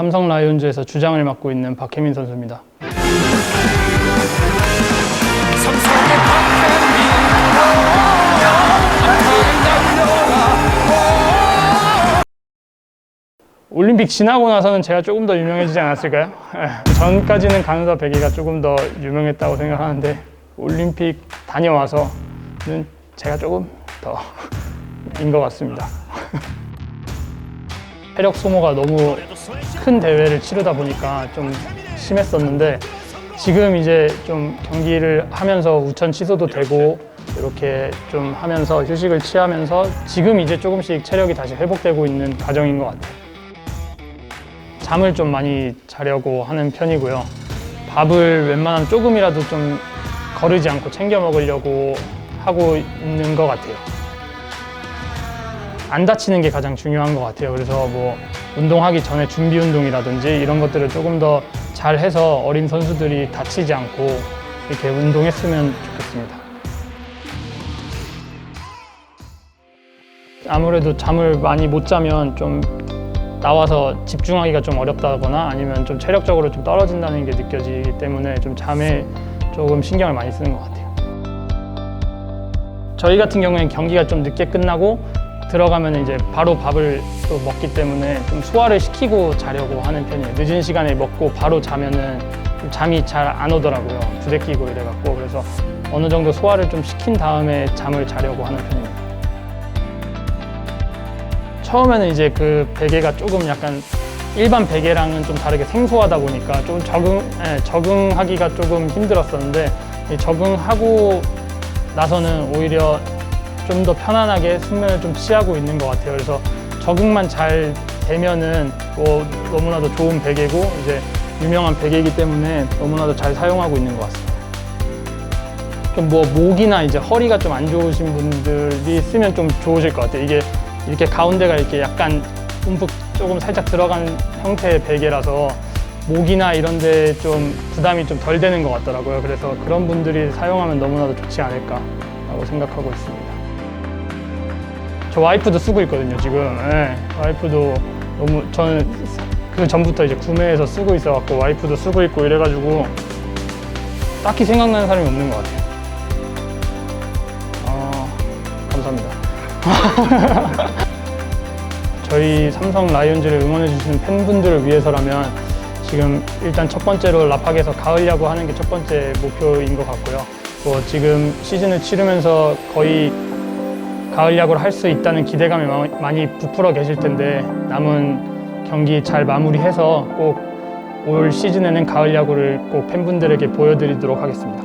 삼성 라이온즈에서 주장을 맡고 있는 박혜민 선수입니다. 올림픽 지나고 나서는 제가 조금 더 유명해지지 않았을까요? 예. 전까지는 간호사 베개가 조금 더 유명했다고 생각하는데 올림픽 다녀와서는 제가 조금 더 인 것 같습니다. 체력 소모가 너무 큰 대회를 치르다 보니까 좀 심했었는데 지금 이제 좀 경기를 하면서 우천 취소도 되고 이렇게 좀 하면서 휴식을 취하면서 지금 이제 조금씩 체력이 다시 회복되고 있는 과정인 것 같아요. 잠을 좀 많이 자려고 하는 편이고요. 밥을 웬만하면 조금이라도 좀 거르지 않고 챙겨 먹으려고 하고 있는 것 같아요. 안 다치는 게 가장 중요한 것 같아요. 그래서 뭐 운동하기 전에 준비 운동이라든지 이런 것들을 조금 더 잘 해서 어린 선수들이 다치지 않고 이렇게 운동했으면 좋겠습니다. 아무래도 잠을 많이 못 자면 좀 나와서 집중하기가 좀 어렵다거나 아니면 좀 체력적으로 좀 떨어진다는 게 느껴지기 때문에 좀 잠에 조금 신경을 많이 쓰는 것 같아요. 저희 같은 경우에는 경기가 좀 늦게 끝나고 들어가면 이제 바로 밥을 또 먹기 때문에 좀 소화를 시키고 자려고 하는 편이에요. 늦은 시간에 먹고 바로 자면은 좀 잠이 잘 안 오더라고요. 부대끼고 이래갖고 그래서 어느 정도 소화를 좀 시킨 다음에 잠을 자려고 하는 편입니다. 처음에는 이제 그 베개가 조금 약간 일반 베개랑은 좀 다르게 생소하다 보니까 좀 적응, 예, 적응하기가 조금 힘들었었는데 이 적응하고 나서는 오히려 좀 더 편안하게 숙면을 좀 취하고 있는 것 같아요. 그래서 적응만 잘 되면은 뭐 너무나도 좋은 베개고 이제 유명한 베개이기 때문에 너무나도 잘 사용하고 있는 것 같습니다. 좀 뭐 목이나 이제 허리가 좀 안 좋으신 분들이 쓰면 좀 좋으실 것 같아요. 이게 이렇게 가운데가 이렇게 약간 움푹 조금 살짝 들어간 형태의 베개라서 목이나 이런 데 좀 부담이 좀 덜 되는 것 같더라고요. 그래서 그런 분들이 사용하면 너무나도 좋지 않을까라고 생각하고 있습니다. 저 와이프도 쓰고 있거든요, 지금. 예, 와이프도 너무 저는 그 전부터 이제 구매해서 쓰고 있어 갖고 와이프도 쓰고 있고 이래가지고 딱히 생각나는 사람이 없는 것 같아요. 어, 감사합니다. 저희 삼성 라이온즈를 응원해주시는 팬분들을 위해서라면 지금 일단 첫 번째로 라팍에서 가을 야구 하는 게 첫 번째 목표인 것 같고요. 뭐 지금 시즌을 치르면서 거의 가을 야구를 할 수 있다는 기대감이 마- 많이 부풀어 계실 텐데 남은 경기 잘 마무리해서 꼭 올 시즌에는 가을 야구를 꼭 팬분들에게 보여드리도록 하겠습니다.